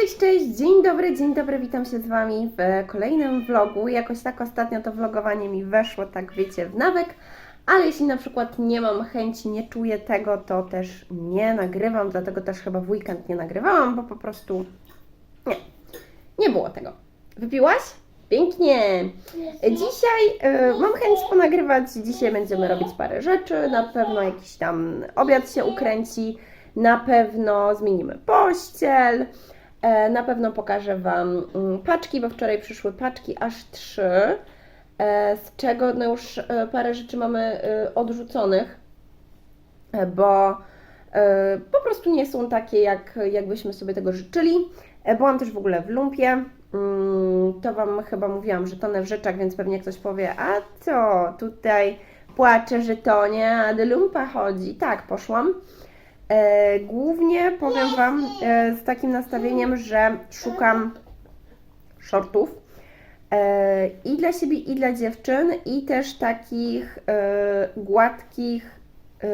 cześć, cześć, dzień dobry, dzień dobry, witam się z Wami w kolejnym vlogu. Jakoś tak ostatnio to vlogowanie mi weszło, tak wiecie, w nawyk, ale jeśli na przykład nie mam chęci, nie czuję tego, to też nie nagrywam, dlatego też chyba w weekend nie nagrywałam, bo po prostu nie, nie było tego. Wypiłaś? Pięknie! Dzisiaj y, mam chęć ponagrywać, dzisiaj będziemy robić parę rzeczy, na pewno jakiś tam obiad się ukręci, na pewno zmienimy pościel, na pewno pokażę Wam mm, paczki, bo wczoraj przyszły paczki aż trzy, e, z czego no już e, parę rzeczy mamy e, odrzuconych, e, bo e, po prostu nie są takie, jak, jakbyśmy sobie tego życzyli. E, Byłam też w ogóle w lumpie. Mm, To Wam chyba mówiłam, że tonę w rzeczach, więc pewnie ktoś powie, a co, tutaj płacze, że tonie, a do lumpa chodzi. Tak, poszłam. E, głównie powiem Wam e, z takim nastawieniem, że szukam shortów e, i dla siebie, i dla dziewczyn, i też takich gładkich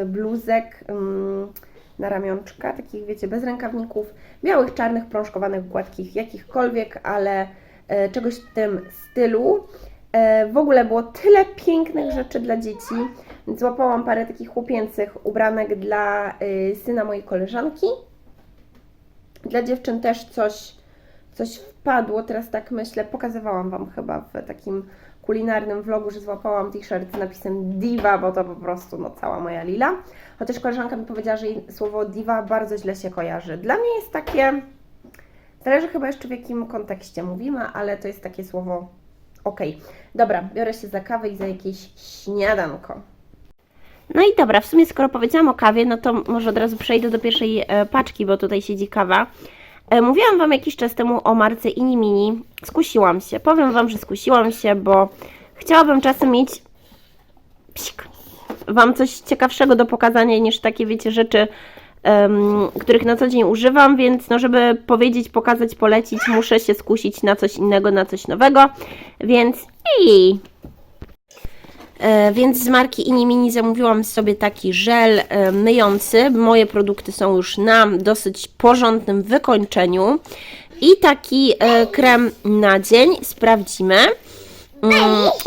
bluzek mm, na ramionczka, takich wiecie, bez rękawników, białych, czarnych, prążkowanych, gładkich, jakichkolwiek, ale czegoś w tym stylu. W ogóle było tyle pięknych rzeczy dla dzieci, złapałam parę takich chłopięcych ubranek dla y, syna mojej koleżanki. Dla dziewczyn też coś, coś wpadło, teraz tak myślę, pokazywałam Wam chyba w takim kulinarnym vlogu, że złapałam t-shirt z napisem diva, bo to po prostu no, cała moja lila. Chociaż koleżanka mi powiedziała, że jej słowo diva bardzo źle się kojarzy. Dla mnie jest takie, zależy chyba jeszcze w jakim kontekście mówimy, ale to jest takie słowo okej. Dobra, biorę się za kawę i za jakieś śniadanko. No i dobra, w sumie skoro powiedziałam o kawie, no to może od razu przejdę do pierwszej e, paczki, bo tutaj siedzi kawa. E, mówiłam Wam jakiś czas temu o marce Ini Mini. Skusiłam się. Powiem Wam, że skusiłam się, bo chciałabym czasem mieć psik, Wam coś ciekawszego do pokazania niż takie, wiecie, rzeczy, em, których na co dzień używam, więc no, żeby powiedzieć, pokazać, polecić, muszę się skusić na coś innego, na coś nowego, więc i Więc z marki Inimini zamówiłam sobie taki żel e, myjący. Moje produkty są już na dosyć porządnym wykończeniu. I taki e, krem na dzień. Sprawdzimy. Mm,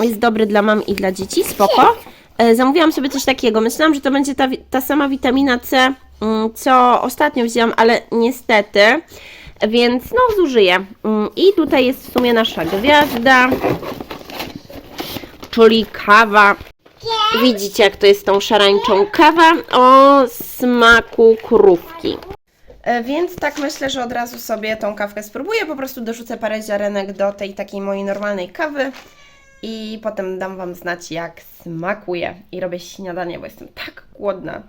Jest dobry dla mam i dla dzieci. Spoko. E, Zamówiłam sobie coś takiego. Myślałam, że to będzie ta, ta sama witamina C, mm, co ostatnio wzięłam, ale niestety. Więc no, zużyję. Mm, I tutaj jest w sumie nasza gwiazda czyli kawa. Widzicie, jak to jest tą szarańczą kawa o smaku krówki. E, Więc tak myślę, że od razu sobie tą kawkę spróbuję. Po prostu dorzucę parę ziarenek do tej takiej mojej normalnej kawy i potem dam Wam znać, jak smakuje. I robię śniadanie, bo jestem tak głodna.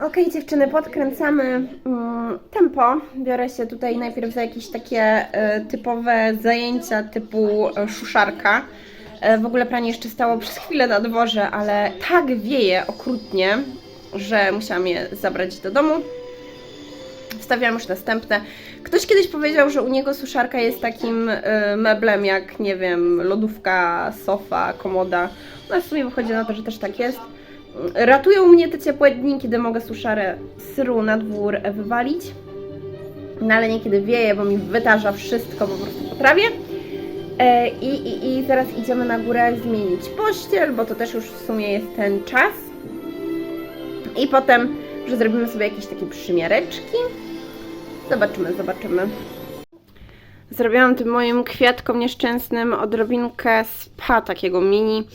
Okej, dziewczyny, podkręcamy mm, tempo. Biorę się tutaj najpierw za jakieś takie e, typowe zajęcia typu e, szuszarka. E, w ogóle pranie jeszcze stało przez chwilę na dworze, ale tak wieje okrutnie, że musiałam je zabrać do domu. Wstawiałam już następne. Ktoś kiedyś powiedział, że u niego suszarka jest takim e, meblem jak, nie wiem, lodówka, sofa, komoda. No w sumie wychodzi na to, że też tak jest. Ratują mnie te ciepłe dni, kiedy mogę suszarę syru na dwór wywalić. No ale niekiedy wieje, bo mi wytarza wszystko po prostu po trawie. E, I, i, I zaraz idziemy na górę zmienić pościel, bo to też już w sumie jest ten czas. I potem, że zrobimy sobie jakieś takie przymiareczki. Zobaczymy, zobaczymy. Zrobiłam tym moim kwiatkom nieszczęsnym odrobinkę spa takiego mini.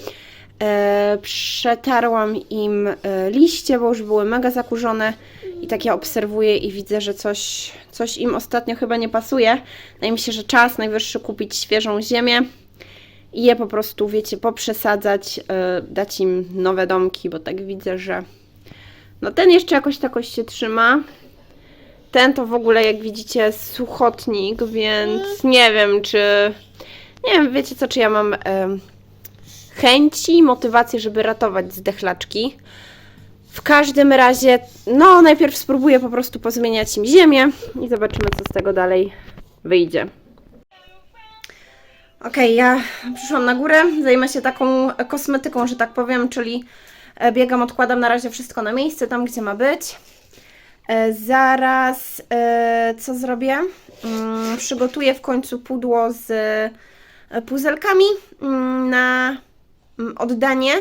E, przetarłam im e, liście, bo już były mega zakurzone i tak ja obserwuję i widzę, że coś, coś im ostatnio chyba nie pasuje. Wydaje mi się, że czas najwyższy kupić świeżą ziemię i je po prostu, wiecie, poprzesadzać, e, dać im nowe domki, bo tak widzę, że no ten jeszcze jakoś takoś się trzyma. Ten to w ogóle, jak widzicie, suchotnik, więc nie wiem, czy... Nie wiem, wiecie co, czy ja mam em, chęci, motywację, żeby ratować zdechlaczki. W każdym razie, no najpierw spróbuję po prostu pozmieniać im ziemię i zobaczymy, co z tego dalej wyjdzie. Okej, ja przyszłam na górę, zajmę się taką kosmetyką, że tak powiem, czyli e, biegam, odkładam na razie wszystko na miejsce, tam gdzie ma być. E, zaraz e, co zrobię? Mm, przygotuję w końcu pudło z puzelkami mm, na mm, oddanie,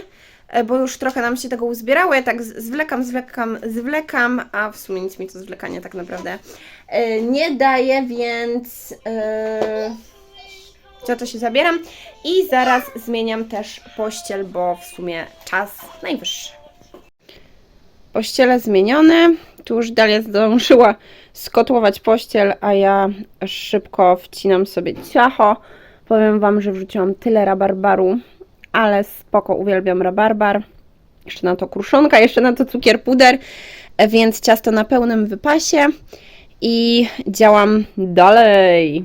bo już trochę nam się tego uzbierało. Ja tak zwlekam, zwlekam, zwlekam, a w sumie nic mi to zwlekanie tak naprawdę e, nie daje, więc e, za to się zabieram i zaraz zmieniam też pościel, bo w sumie czas najwyższy. Pościele zmienione. Tu już Dalia zdążyła skotłować pościel, a ja szybko wcinam sobie ciacho. Powiem Wam, że wrzuciłam tyle rabarbaru, ale spoko, uwielbiam rabarbar. Jeszcze na to kruszonka, jeszcze na to cukier puder, więc ciasto na pełnym wypasie i działam dalej.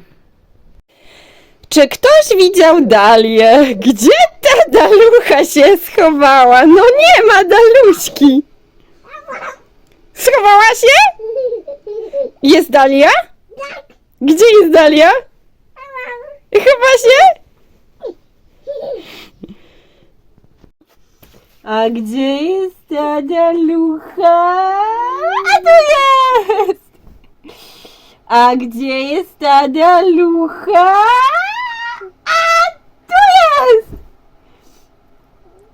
Czy ktoś widział Dalię? Gdzie ta Dalucha się schowała? No nie ma Daluśki! Schowała się? Jest Dalia? Gdzie jest Dalia? Chyba się? A gdzie jest ta Dalucha? A tu jest! A gdzie jest ta Dalucha? A tu jest!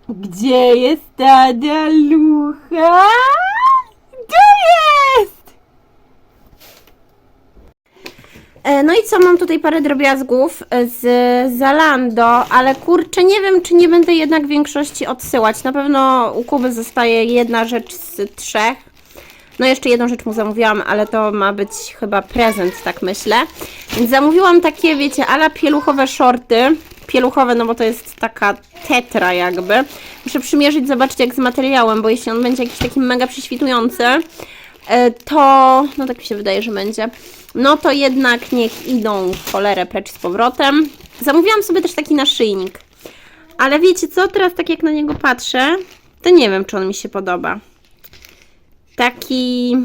Gdzie jest ta Dalucha? Tu jest! E, No i co, mam tutaj parę drobiazgów e, z Zalando, ale kurczę, nie wiem, czy nie będę jednak większości odsyłać. Na pewno u Kuby zostaje jedna rzecz z trzech. No jeszcze jedną rzecz mu zamówiłam, ale to ma być chyba prezent, tak myślę. Więc zamówiłam takie, wiecie, ala pieluchowe shorty. Pieluchowe, no bo to jest taka tetra jakby. Muszę przymierzyć, zobaczyć jak z materiałem, bo jeśli on będzie jakiś taki mega prześwitujący, e, to, no tak mi się wydaje, że będzie, no to jednak niech idą w cholerę precz z powrotem. Zamówiłam sobie też taki naszyjnik. Ale wiecie co, teraz tak jak na niego patrzę, to nie wiem, czy on mi się podoba. Taki...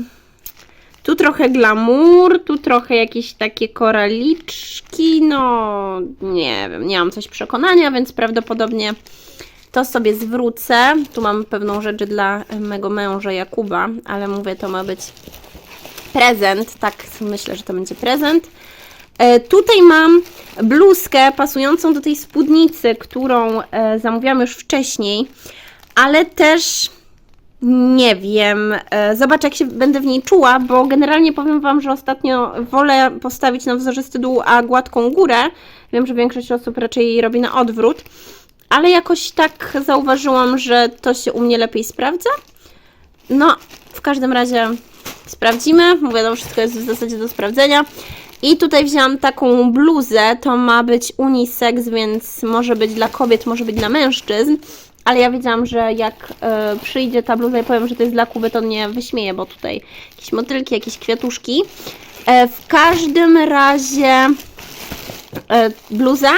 Tu trochę glamour, tu trochę jakieś takie koraliczki, no nie wiem, nie mam coś przekonania, więc prawdopodobnie to sobie zwrócę. Tu mam pewną rzecz dla mego męża Jakuba, ale mówię, to ma być prezent, tak myślę, że to będzie prezent. E, tutaj mam bluzkę pasującą do tej spódnicy, którą e, zamówiłam już wcześniej, ale też nie wiem. E, Zobaczę, jak się będę w niej czuła, bo generalnie powiem Wam, że ostatnio wolę postawić na wzorzysty dół, a gładką górę. Wiem, że większość osób raczej robi na odwrót, ale jakoś tak zauważyłam, że to się u mnie lepiej sprawdza. No, w każdym razie sprawdzimy. Mówię, to wszystko jest w zasadzie do sprawdzenia. I tutaj wzięłam taką bluzę, to ma być unisex, więc może być dla kobiet, może być dla mężczyzn. Ale ja wiedziałam, że jak e, przyjdzie ta bluza i powiem, że to jest dla Kuby, to mnie wyśmieje, bo tutaj jakieś motylki, jakieś kwiatuszki. E, w każdym razie e, bluza.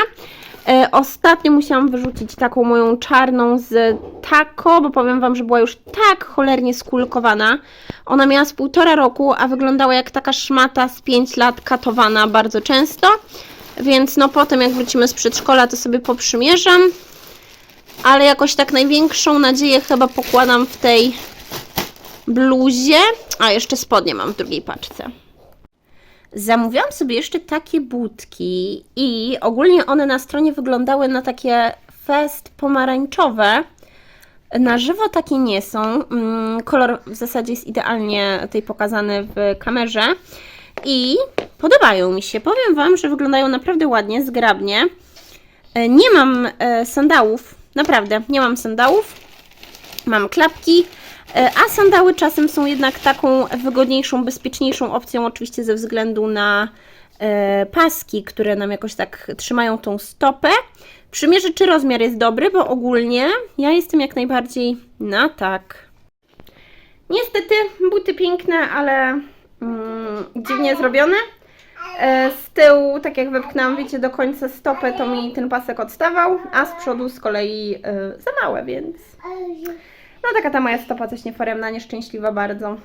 E, ostatnio musiałam wyrzucić taką moją czarną z Taco, bo powiem Wam, że była już tak cholernie skulkowana. Ona miała z półtora roku, a wyglądała jak taka szmata z 5 lat katowana bardzo często. Więc no potem jak wrócimy z przedszkola, to sobie poprzymierzam. Ale jakoś tak największą nadzieję chyba pokładam w tej bluzie. A jeszcze spodnie mam w drugiej paczce. Zamówiłam sobie jeszcze takie budki i ogólnie one na stronie wyglądały na takie fest pomarańczowe. Na żywo takie nie są. Mm, Kolor w zasadzie jest idealnie tutaj pokazany w kamerze i podobają mi się. Powiem Wam, że wyglądają naprawdę ładnie, zgrabnie. E, Nie mam e, sandałów, naprawdę, nie mam sandałów. Mam klapki, a sandały czasem są jednak taką wygodniejszą, bezpieczniejszą opcją, oczywiście ze względu na e, paski, które nam jakoś tak trzymają tą stopę. Przymierzę, czy rozmiar jest dobry, bo ogólnie ja jestem jak najbardziej na tak. Niestety buty piękne, ale mm, dziwnie zrobione. E, Z tyłu, tak jak wepchnęłam, wiecie, do końca stopę, to mi ten pasek odstawał, a z przodu z kolei e, za małe, więc... No taka ta moja stopa coś nieforemna, nieszczęśliwa bardzo.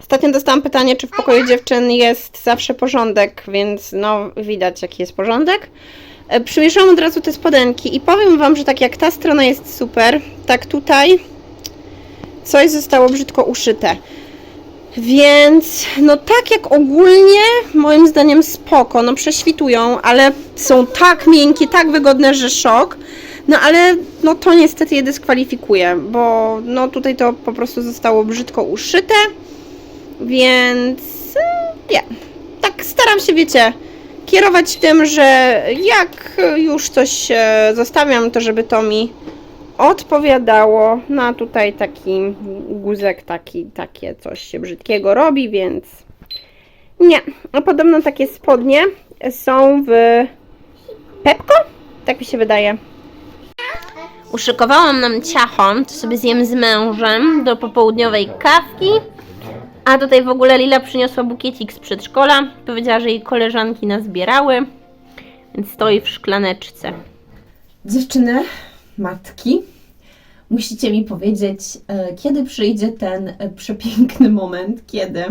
Ostatnio dostałam pytanie, czy w pokoju dziewczyn jest zawsze porządek, więc no widać jaki jest porządek. E, Przymierzyłam od razu te spodenki i powiem Wam, że tak jak ta strona jest super, tak tutaj coś zostało brzydko uszyte. Więc no tak jak ogólnie moim zdaniem spoko, no prześwitują, ale są tak miękkie, tak wygodne, że szok. No ale no to niestety je dyskwalifikuje, bo no tutaj to po prostu zostało brzydko uszyte, więc e, nie. Tak staram się, wiecie, kierować tym, że jak już coś e, zostawiam, to żeby to mi odpowiadało. No a tutaj taki guzek, taki, takie coś się brzydkiego robi, więc nie. A podobno takie spodnie są w Pepko? Tak mi się wydaje. Uszykowałam nam ciacho, to sobie zjem z mężem do popołudniowej kawki. A tutaj w ogóle Lila przyniosła bukiecik z przedszkola. Powiedziała, że jej koleżanki nazbierały, więc stoi w szklaneczce. Dziewczyny, matki, musicie mi powiedzieć, e, kiedy przyjdzie ten e, przepiękny moment, kiedy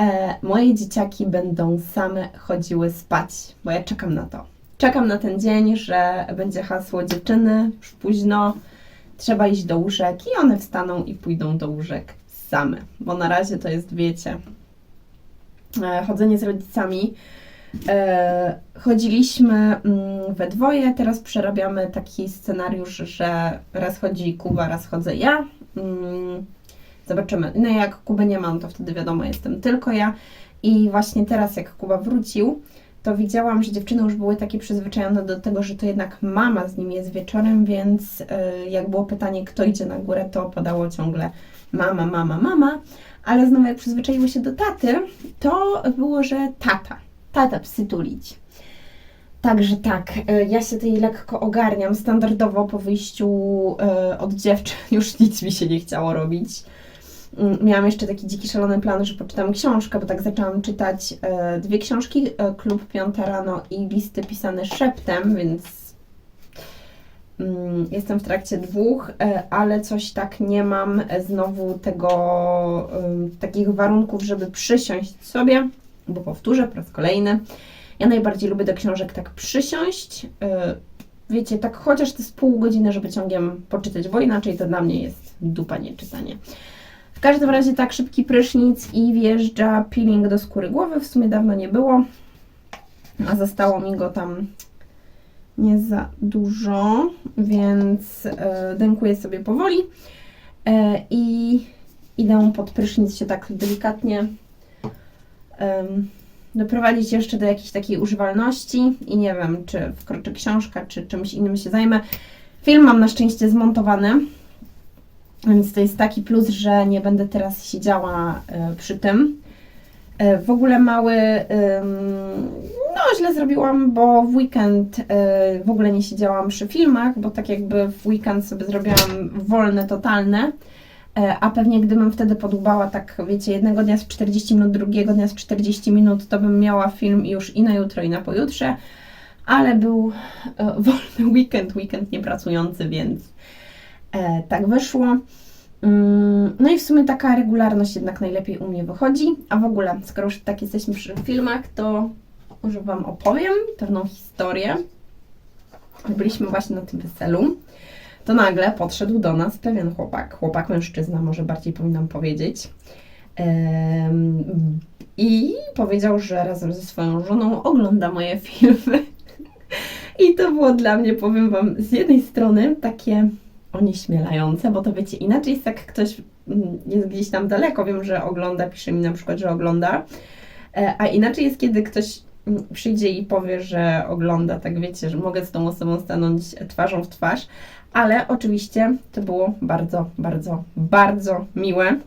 e, moje dzieciaki będą same chodziły spać, bo ja czekam na to. Czekam na ten dzień, że będzie hasło dziewczyny, już późno, trzeba iść do łóżek i one wstaną i pójdą do łóżek same, bo na razie to jest, wiecie, e, chodzenie z rodzicami. E, chodziliśmy mm, we dwoje, teraz przerabiamy taki scenariusz, że raz chodzi Kuba, raz chodzę ja. Mm, Zobaczymy. No jak Kuby nie mam, to wtedy wiadomo, jestem tylko ja. I właśnie teraz, jak Kuba wrócił, to widziałam, że dziewczyny już były takie przyzwyczajone do tego, że to jednak mama z nim jest wieczorem, więc y, jak było pytanie, kto idzie na górę, to padało ciągle mama, mama, mama. Ale znowu jak przyzwyczaiły się do taty, to było, że tata, tata psytulić. Także tak, y, ja się tej lekko ogarniam. Standardowo po wyjściu y, od dziewczyn już nic mi się nie chciało robić. Miałam jeszcze taki dziki, szalony plan, że poczytam książkę, bo tak zaczęłam czytać e, dwie książki, e, Klub Piąta Rano i Listy pisane szeptem, więc mm, jestem w trakcie dwóch, e, ale coś tak nie mam znowu tego, takich warunków, żeby przysiąść sobie, bo powtórzę po raz kolejny. Ja najbardziej lubię do książek tak przysiąść, wiecie, tak chociaż to jest pół godziny, żeby ciągiem poczytać, bo inaczej to dla mnie jest dupa nie czytanie. W każdym razie tak, szybki prysznic i wjeżdża peeling do skóry głowy. W sumie dawno nie było, a zostało mi go tam nie za dużo, więc e, dękuję sobie powoli e, i idę pod prysznic się tak delikatnie doprowadzić jeszcze do jakiejś takiej używalności i nie wiem, czy wkroczy książka, czy czymś innym się zajmę. Film mam na szczęście zmontowany, więc to jest taki plus, że nie będę teraz siedziała e, przy tym. E, w ogóle mały, no źle zrobiłam, bo w weekend e, w ogóle nie siedziałam przy filmach, bo tak jakby w weekend sobie zrobiłam wolne, totalne. A pewnie gdybym wtedy podłubała tak, wiecie, jednego dnia z 40 minut, drugiego dnia z 40 minut, to bym miała film już i na jutro, i na pojutrze. Ale był wolny weekend, weekend niepracujący, więc tak wyszło. Mm, No i w sumie taka regularność jednak najlepiej u mnie wychodzi. A w ogóle, skoro już tak jesteśmy przy filmach, to może Wam opowiem pewną historię. Byliśmy właśnie na tym weselu. To nagle podszedł do nas pewien chłopak, chłopak mężczyzna, może bardziej powinnam powiedzieć. I powiedział, że razem ze swoją żoną ogląda moje filmy. I to było dla mnie, powiem Wam, z jednej strony takie onieśmielające, bo to wiecie, inaczej jest jak ktoś mm, jest gdzieś tam daleko, wiem, że ogląda, pisze mi na przykład, że ogląda, E, a inaczej jest, kiedy ktoś mm, przyjdzie i powie, że ogląda, tak wiecie, że mogę z tą osobą stanąć twarzą w twarz, ale oczywiście to było bardzo, bardzo, bardzo miłe,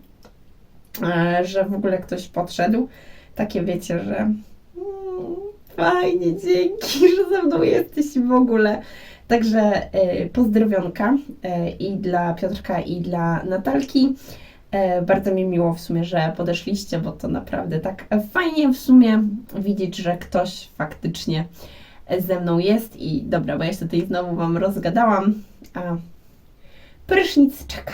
e, że w ogóle ktoś podszedł. Takie wiecie, że mm, fajnie, dzięki, że ze mną jesteś w ogóle. Także e, pozdrowionka e, i dla Piotrka, i dla Natalki. E, bardzo mi miło w sumie, że podeszliście, bo to naprawdę tak fajnie w sumie widzieć, że ktoś faktycznie ze mną jest. I dobra, bo ja się tutaj znowu Wam rozgadałam, a prysznic czeka.